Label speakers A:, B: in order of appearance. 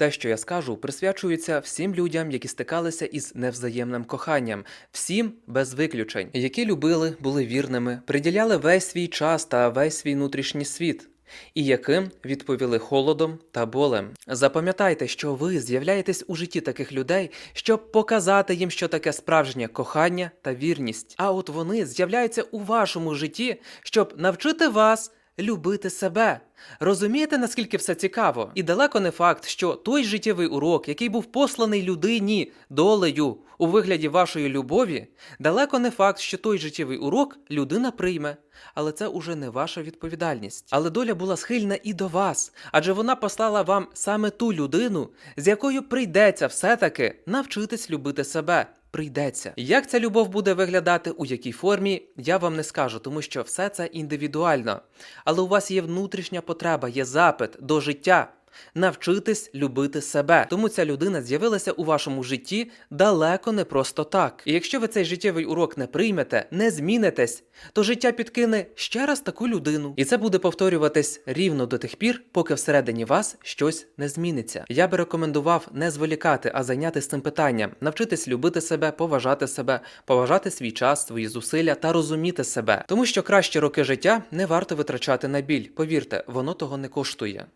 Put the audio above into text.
A: Те, що я скажу, присвячується всім людям, які стикалися із невзаємним коханням, всім без виключень, які любили, були вірними, приділяли весь свій час та весь свій внутрішній світ. І яким відповіли холодом та болем. Запам'ятайте, що ви з'являєтесь у житті таких людей, щоб показати їм, що таке справжнє кохання та вірність. А от вони з'являються у вашому житті, щоб навчити вас любити себе. Розумієте, наскільки все цікаво? І далеко не факт, що той життєвий урок, який був посланий людині долею у вигляді вашої любові, далеко не факт, що той життєвий урок людина прийме. Але це уже не ваша відповідальність. Але доля була схильна і до вас, адже вона послала вам саме ту людину, з якою прийдеться все-таки навчитись любити себе. Прийдеться. Як ця любов буде виглядати, у якій формі, я вам не скажу, тому що все це індивідуально. Але у вас є внутрішня потреба, є запит до життя. Навчитись любити себе. Тому ця людина з'явилася у вашому житті далеко не просто так. І якщо ви цей життєвий урок не приймете, не змінитесь, то життя підкине ще раз таку людину. І це буде повторюватись рівно до тих пір, поки всередині вас щось не зміниться. Я би рекомендував не зволікати, а зайнятися цим питанням, навчитись любити себе, поважати себе, поважати свій час, свої зусилля та розуміти себе. Тому що кращі роки життя не варто витрачати на біль. Повірте, воно того не коштує.